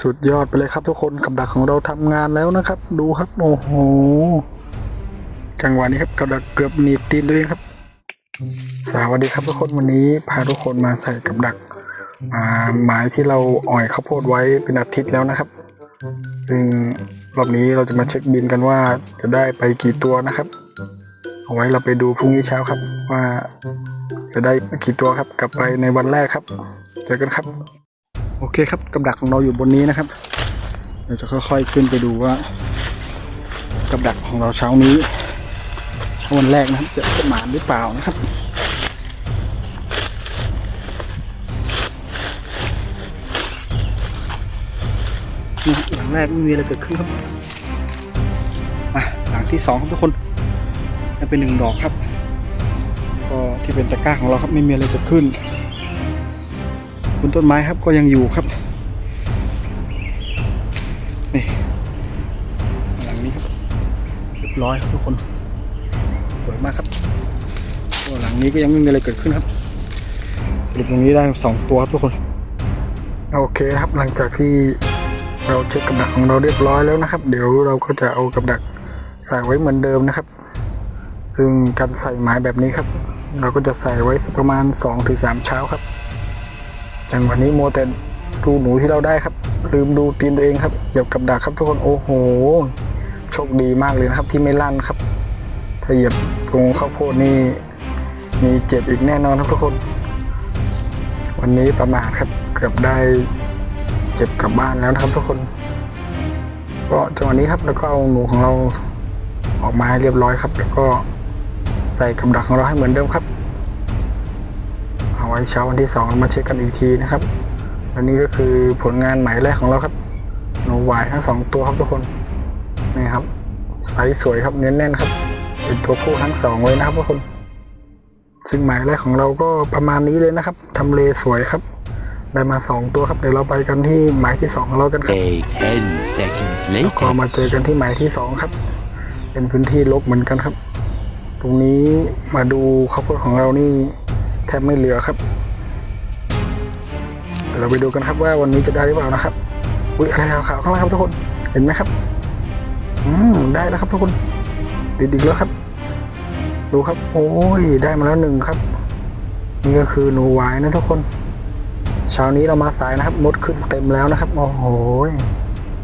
สุดยอดไปเลยครับทุกคนกับดักของเราทำงานแล้วนะครับ ดูครับโอ้โหจังหวะนี้ครับกับดักเกือบหนีบตีนตัวเองครับ สวัสดีครับทุกคนวันนี้พาทุกคนมาใส่กับดักอ่าหมายที่เราอ่อยข้าวโพดไว้เป็นอาทิตย์แล้วนะครับ ซึ่งรอบนี้เราจะมาเช็คบินกันว่าจะได้ไปกี่ตัวนะครับ เอาไว้เราไปดูพรุ่งนี้เช้าครับ ว่าจะได้กี่ตัวครับกลับไปในวันแรกครับ เจอกันครับ โอเคครับกับดักของเราอยู่บนนี้นะครับ เราจะค่อยๆขึ้นไปดูว่า กับดักของเราเช้านี้เช้าวันแรกนะครับ จะจะหมานหรือเปล่านะครับหลังแรกไม่มีอะไรเกิดขึ้นครับอะหลังที่สองครับทุกคนเป็นหนึ่งดอกครับ ก็ที่เป็นตะกร้าของเราครับไม่มีอะไรเกิดขึ้น บนต้นไม้ครับก็ยังอยู่ครับ นี่หลังนี้ครับเรียบร้อยครับทุกคน สวยมากครับก็หลังนี้ก็ยังไม่มีอะไรเกิดขึ้นครับสรุปตรงนี้ได้สองตัวครับทุกคน โอเคครับหลังจากที่เราเช็คกับดักของเราเรียบร้อยแล้วนะครับ เดี๋ยวเราก็จะเอากับดักใส่ไว้เหมือนเดิมนะครับ ซึ่งการใส่ไม้แบบนี้ครับ เราก็จะใส่ไว้ประมาณ2อถึงสเช้าครับ จังหวะนี้โมแต่ดูหนูที่เราได้ครับ ลืมดูตีนตัวเองครับเหยียบกับดักครับทุกคนโอ้โหโชคดีมากเลยนะครับ ที่ไม่ลั่นครับถ้าเหยียบตรงข้าวโพดนี่มีเจ็บอีกแน่นอนครับทุกคน วันนี้ประมาทครับเกือบได้เจ็บกลับบ้านแล้วนะครับทุกคนก็จังหวะนี้ครับแล้วก็เอาหนูของเราออกมาให้เรียบร้อยครับ แล้วก็ใส่กับดักของเราให้เหมือนเดิมครับ ไว้เช้าวันที่สองมาเช็คกันอีกทีนะครับอันนี้ก็คือผลงานหมายแรกของเราครับหนูหวายทั้งสองตัวครับทุกคนนี่ครับไซส์สวยครับเน้นแน่นครับ เป็นตัวผู้ทั้งสองเลยนะครับทุกคน ซึ่งหมายแรกของเราก็ประมาณนี้เลยนะครับทำเลสวยครับ ได้มาสองตัวครับเดี๋ยวเราไปกันที่หมายที่สองของเรากันครับ A 10 seconds แล้วก็ later. มาเจอกันที่หมายที่สองครับ เป็นพื้นที่ลบเหมือนกันครับ ตรงนี้มาดูข้าวโพดของเรานี่ แทบไม่เหลือครับ เราไปดูกันครับว่าวันนี้จะได้หรือเปล่านะครับ อุ้ยอะไรขาวๆข้างล่างครับทุกคน เห็นไหมครับ อืมได้แล้วครับทุกคนติดอีกแล้วครับ ดูครับ โอ้ย ได้มาแล้วหนึ่งครับ นี่ก็คือหนูหวายนะทุกคน เช้านี้เรามาสายนะครับ มดขึ้นเต็มแล้วนะครับ โอ้โห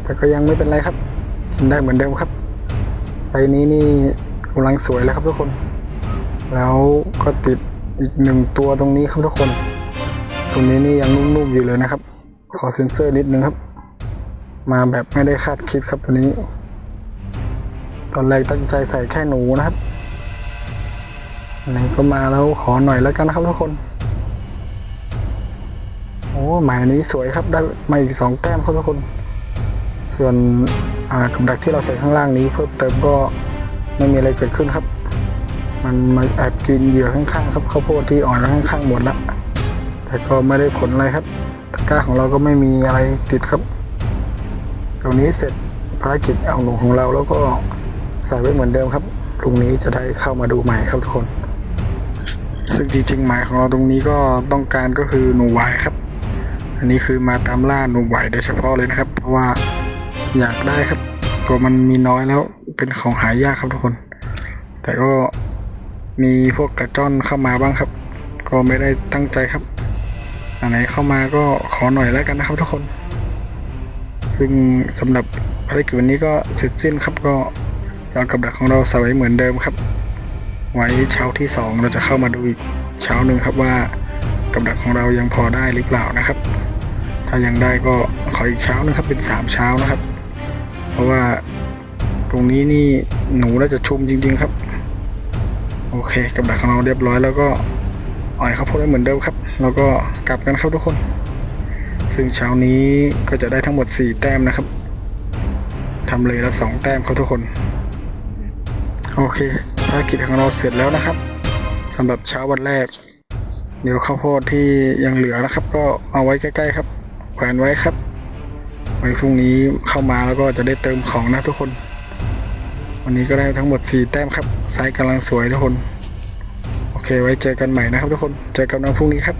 แต่ก็ยังไม่เป็นไรครับ กินได้เหมือนเดิมครับไซส์นี้นี่กำลังสวยแล้วครับทุกคน แล้วก็ติด อีกหนึ่งตัวตรงนี้ครับทุกคน ตรงนี้นี่ยังนุ่มๆอยู่เลยนะครับ ขอเซ็นเซอร์นิดนึงครับ มาแบบไม่ได้คาดคิดครับตัวนี้ ตอนแรกตั้งใจใส่แค่หนูนะครับไหนก็มาแล้วขอหน่อยแล้วกันนะครับทุกคน โอ้หมายนี้สวยครับได้มาอีกสองแต้มครับทุกคน ส่วนอ่ากับดักที่เราใส่ข้างล่างนี้เพิ่มเติมก็ไม่มีอะไรเกิดขึ้นครับ มันมาแอบกินเหยื่อข้างๆครับข้าวโพดที่อ่อนแล้วข้างๆหมดละแต่ก็ไม่ได้ผลอะไรครับตะกร้าของเราก็ไม่มีอะไรติดครับตรงนี้เสร็จภารกิจเอาหนูของเราแล้วก็ใส่ไว้เหมือนเดิมครับพรุ่งนี้จะได้เข้ามาดูใหม่ครับทุกคน ซึ่งจริงๆหมายของเราตรงนี้ก็ต้องการก็คือหนูหวายครับ อันนี้คือมาตามล่าหนูไหวโดยเฉพาะเลยนะครับ เพราะว่าอยากได้ครับ ตัวมันมีน้อยแล้วเป็นของหายากครับทุกคน แต่ก็ มีพวกกระจ้อนเข้ามาบ้างครับ ก็ไม่ได้ตั้งใจครับ อันไหนเข้ามาก็ขอหน่อยแล้วกันนะครับทุกคน ซึ่งสำหรับภารกิจวันนี้ก็เสร็จสิ้นครับก็จะเอากับดักของเราใส่ไว้เหมือนเดิมครับ ไว้เช้าที่สองเราจะเข้ามาดูอีกเช้าหนึ่งครับว่ากับดักของเรายังพอได้หรือเปล่านะครับ ถ้ายังได้ก็ขออีกเช้านะครับเป็นสามเช้านะครับ เพราะว่าตรงนี้นี่หนูน่าจะชุมจริง ๆ ครับ อเคกับดักของเราเรียบร้อยแล้วก็อ่อยข้าวโพดได้เหมือนเดิมครับ แล้วก็กลับกันครับทุกคน ซึ่งเช้านี้ก็จะได้ทั้งหมด 4 แต้มนะครับทำเลยละสองแต้มครับทุกคน โอเคภารกิจของเราเสร็จแล้วนะครับสำหรับเช้าวันแรก เดี๋ยวข้าวโพดที่ยังเหลือนะครับ ก็เอาไว้ใกล้ ๆ ครับแขวนไว้ครับไว้พรุ่งนี้เข้ามาแล้วก็จะได้เติมของนะทุกคน วันนี้ก็ได้ทั้งหมด 4 แต้มครับไซส์กำลังสวยทุกคน โอเคไว้เจอกันใหม่นะครับทุกคน เจอกันวันพรุ่งนี้ครับ